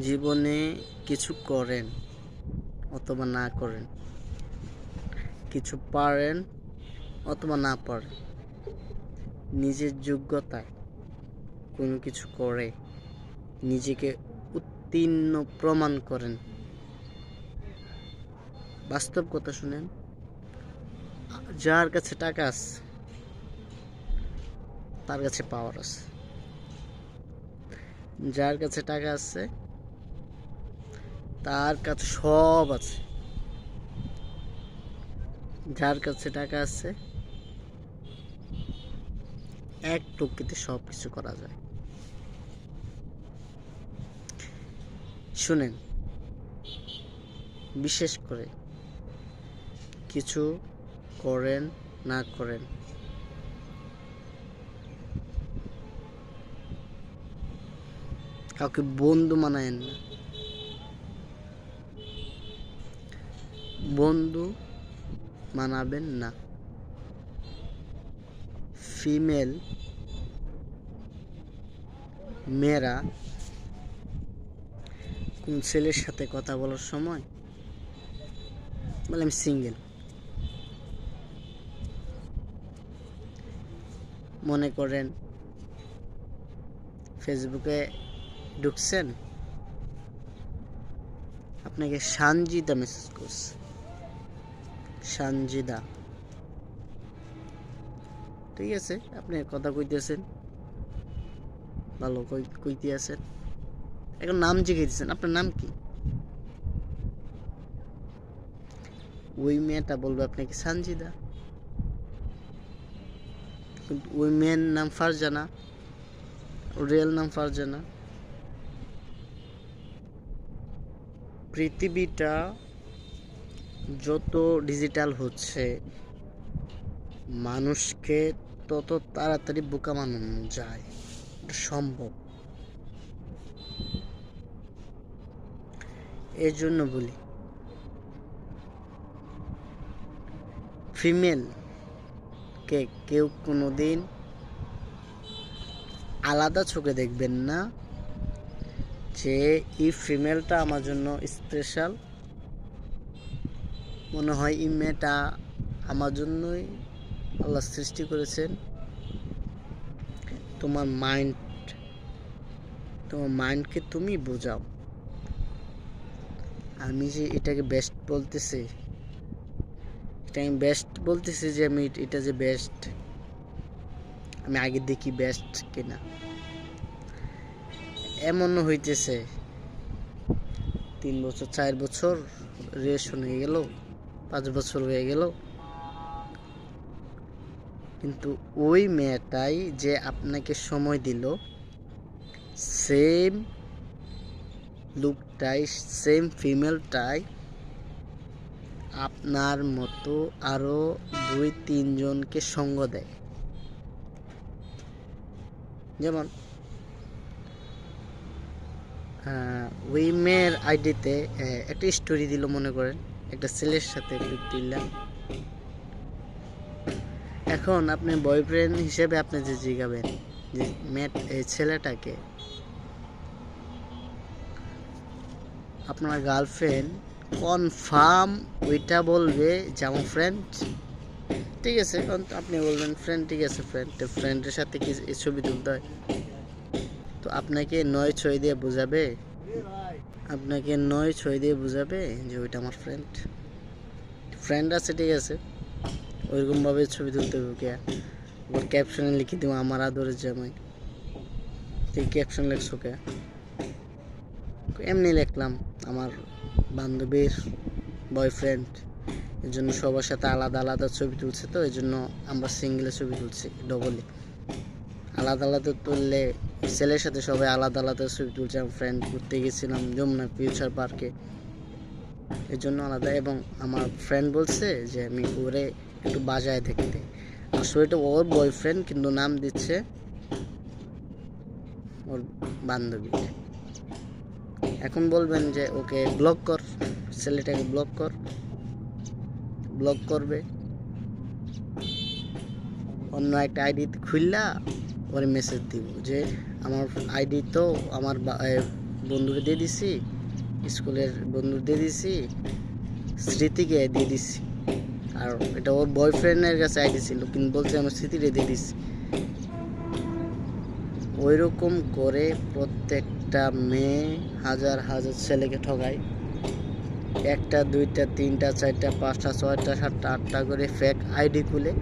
জীবনে কিছু করেন অথবা না করেন। কিছু পারেন অথবা না পারেন। নিজের যোগ্যতায় কোনো কিছু করে নিজেকে উত্তীর্ণ প্রমাণ করেন। বাস্তব কথা শুনেন, যার কাছে টাকা আছে, তার কাছে পাওয়ার আছে। যার কাছে টাকা আছে তার কাছে সব আছে। যার কাছে টাকা আছে, এক টুকিতে সব কিছু করা যায়। শুনেন, বিশেষ করে কিছু করেন, না করেন। কাউকে বন্ধু মানায়েন না। বন্ধু মানাবেন না। ফিমেল, মেয়েরা, কোন ছেলের সাথে কথা বলার সময়? বলে আমি সিঙ্গেল মনে করেন ফেসবুকে ঢুকছেন, আপনাকে সানজিদা মেসেজ করছে। সানজিদা। ঠিক আছে, আপনি কথা কইতেছেন। ভালো কই কইতে আছেন। এখন নাম জিজ্ঞেসেন আপনার নাম কি? ওই মেয়েটা বলবে আপনাকে সানজিদা। কিন্তু ওই মেয়ের নাম ফারজানা রিয়েল নাম ফারজানা। পৃথিবীটা যত ডিজিটাল হচ্ছে, মানুষকে তত তাড়াতাড়ি বোকা বানানো যায়। সম্ভব। এর জন্য বলি ফিমেল কে কেউ কোনোদিন আলাদা চোখে দেখবেন না যে এই ফিমেলটা আমার জন্য স্পেশাল মনে হয় এই মেয়েটা আমার জন্যই আল্লাহ সৃষ্টি করেছেন। তোমার মাইন্ড তোমার মাইন্ডকে তুমি বোঝাও। আমি যে এটাকে বেস্ট বলতেছি, এটা আমি বেস্ট বলতেছি যে আমি এটা যে বেস্ট আমি আগে দেখি বেস্ট কিনা। এমন হইতেছে, তিন বছর, চার বছর রেশন হয়ে গেল। পাঁচ বছর হয়ে গেল। কিন্তু ওই মেয়েটাই যে আপনাকে সময় দিল সেম লুকটাই সেম ফিমেলটাই আপনার মতো আরও দুই, তিনজনকে সঙ্গ দেয়। যেমন ওই মেয়ের আইডিতে একটা স্টোরি দিল মনে করেন। একটা ছেলের সাথে দিলাম। এখন আপনি বয়ফ্রেন্ড হিসেবে আপনি যে জিগাবেন, যে মেয়ে এই ছেলেটাকে, আপনার গার্লফ্রেন্ড কনফার্ম ওইটা বলবে যে আমার ফ্রেন্ড ঠিক আছে, এখন তো আপনি বলবেন ফ্রেন্ড ঠিক আছে ফ্রেন্ড তো ফ্রেন্ডের সাথে কি ছবি তুলতে হয়? তো আপনাকে নয় ছয় দিয়ে বোঝাবে আপনাকে নয়, ছয় দিয়ে বোঝাবে যে ওইটা আমার ফ্রেন্ড ফ্রেন্ড আছে, ঠিক আছে। ওইরকমভাবে ছবি তুলতে হবে কে আবার ক্যাপশনে লিখে দেবো আমার আদরের জামাই। তুই ক্যাপশন লিখছো কে এমনি লিখলাম, আমার বান্ধবীর বয়ফ্রেন্ড এর জন্য সবার সাথে আলাদা আলাদা ছবি তুলছে তো এই জন্য আমরা সিঙ্গেলে ছবি তুলছি ডবলে আলাদা আলাদা তুললে ছেলের সাথে সবাই আলাদা আলাদা ছবি তুলছিলাম ফ্রেন্ড ঘুরতে গেছিলাম যমুনা ফিউচার পার্কে এর জন্য আলাদা এবং আমার ফ্রেন্ড বলছে যে আমি ওরে একটু বাজায় দেখতে। আসলে এটা ওর বয়ফ্রেন্ড কিন্তু নাম দিচ্ছে ওর বান্ধবী। এখন বলবেন যে ওকে ব্লক কর, ছেলেটাকে ব্লক কর। ব্লক করবে। অন্য একটা আইডি খুললা ওরে মেসেজ দিব যে আমার আইডি তো আমার বা- এ, দিয়ে দিছি স্কুলের বন্ধু দিয়ে দিছি স্মৃতিকে দিয়ে দিছি। আর এটা ওর বয়ফ্রেন্ডের কাছে আইডি ছিল কিন্তু বলছে আমার স্মৃতিরে দিয়ে দিছি। ওই রকম করে প্রত্যেকটা মেয়ে হাজার হাজার ছেলেকে ঠকায় একটা দুইটা তিনটা চারটা পাঁচটা ছয়টা সাতটা আটটা করে ফেক আইডি খুলে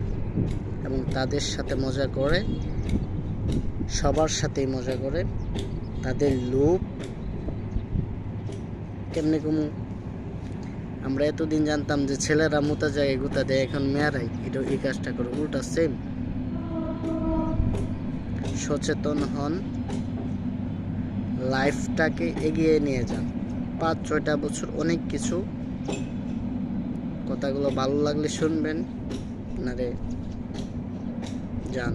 এবং তাদের সাথে মজা করে সবার সাথেই মজা করে, তাদের লোভ কেমনে কমু আমরা এতদিন জানতাম যে ছেলেরা মোতা জায়গায় গুতা দেয়, এখন মেয়েরাই। এটা এই কাজটা করে, উল্টা সেম সচেতন হন লাইফটাকে এগিয়ে নিয়ে যান। পাঁচ, ছয়টা বছর অনেক কিছু। কথাগুলো ভালো লাগলে শুনবেন আপনারে যান।